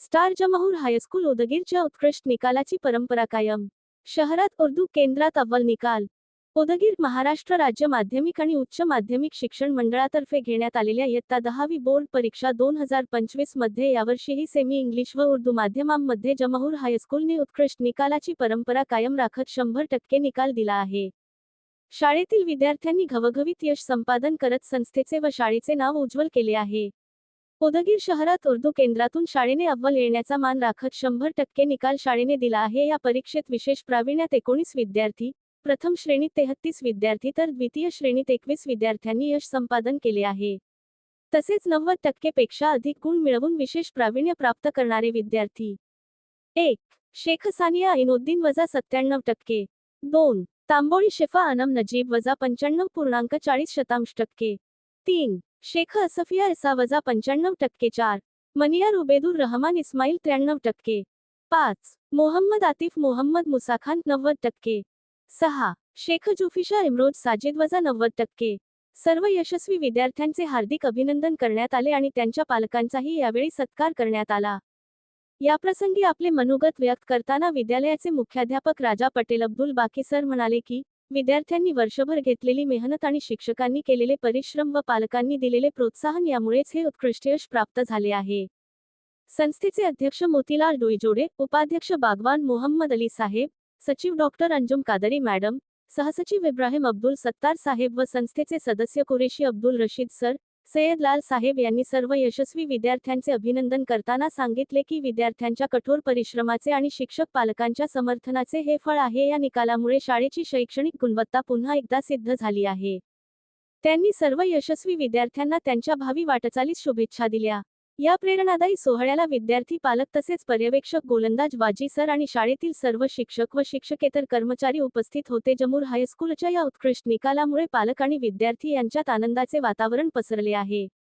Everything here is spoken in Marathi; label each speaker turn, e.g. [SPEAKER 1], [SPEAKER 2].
[SPEAKER 1] स्टार जमहूर हायस्कूल उदगीरच्या उत्कृष्ट निकालाची परंपरा कायम. शहरात उर्दू केंद्रात अव्वल निकाल. उदगीर महाराष्ट्र राज्य माध्यमिक आणि उच्च माध्यमिक शिक्षण मंडळातर्फे घेण्यात आलेल्या इयत्ता दहावी बोर्ड परीक्षा दोन हजार पंचवीसमध्ये यावर्षीही सेमी इंग्लिश व उर्दू माध्यमांमध्ये जमहूर हायस्कूलने उत्कृष्ट निकालाची परंपरा कायम राखत शंभर टक्के निकाल दिला आहे. शाळेतील विद्यार्थ्यांनी घवघवीत यश संपादन करत संस्थेचे व शाळेचे नाव उज्ज्वल केले आहे. कोदगीर शहरात उर्दू केंद्रातून शाळेने अव्वल येण्याचा मान राखत शंभर टक्के निकाल शाळेने दिला आहे. या परीक्षेत विशेष प्रावीण्यात एकोणीस विद्यार्थी प्रथम श्रेणीत तेहत्तीस विद्यार्थी तर द्वितीय श्रेणीत एकवीस विद्यार्थ्यांनी यश संपादन केले आहे. तसेच नव्वद टक्केपेक्षा अधिक गुण मिळवून विशेष प्रावीण्य प्राप्त करणारे विद्यार्थी. एक शेख सानिया ऐनुद्दीन वजा सत्त्याण्णव टक्के. दोन तांबोळी शेफा अनम नजीब वजा पंच्याण्णव पूर्णांक चाळीस शतांश टक्के. तीन. शेख असफिया इसा वजा पंच्याण्णव टक्के चार. मनियार उबेदुर रहमान इस्माईल त्र्याण्णव टक्के. पाच. मोहम्मद आतिफ मोहम्मद मुसाखान नव्वद टक्के. सहा. शेख जुफिशा इम्रोज साजिद वजा नव्वद टक्के. सर्व यशस्वी विद्यार्थ्यांचे हार्दिक अभिनंदन करण्यात आले आणि त्यांच्या पालकांचाही यावेळी सत्कार करण्यात आला. याप्रसंगी आपले मनोगत व्यक्त करताना विद्यालयाचे मुख्याध्यापक राजा पटेल अब्दुल बाकी सर म्हणाले की विद्यार्थ्यांनी वर्षभर घेतलेली मेहनत आणि शिक्षकांनी केलेले परिश्रम व पालकांनी दिलेले प्रोत्साहन यामुळेच हे उत्कृष्ट यश प्राप्त झाले आहे. संस्थेचे अध्यक्ष मोतीलाल डोईजोडे उपाध्यक्ष बागवान मोहम्मद अली साहेब सचिव डॉक्टर अंजुम कादरी मॅडम सहसचिव इब्राहिम अब्दुल सत्तार साहेब व संस्थेचे सदस्य कुरेशी अब्दुल रशीद सर सय्यद लाल साहेब यांनी सर्व यशस्वी विद्यार्थ्यांचे अभिनंदन करताना सांगितले की विद्यार्थ्यांच्या कठोर परिश्रमाचे आणि शिक्षक पालकांच्या समर्थनाचे हे फळ आहे. या निकालामुळे शाळेची शैक्षणिक गुणवत्ता पुन्हा एकदा सिद्ध झाली आहे. त्यांनी सर्व यशस्वी विद्यार्थ्यांना त्यांच्या भावी वाटचालीस शुभेच्छा दिल्या. या प्रेरणादायी सोहळ्याला विद्यार्थी पालक तसेच पर्यवेक्षक गोलंदाज वाजी सर आणि शाळेतील सर्व शिक्षक व शिक्षकेतर कर्मचारी उपस्थित होते. जमूर हायस्कूलच्या या उत्कृष्ट निकालामुळे पालक आणि विद्यार्थी यांच्यात आनंदाचे वातावरण पसरले आहे.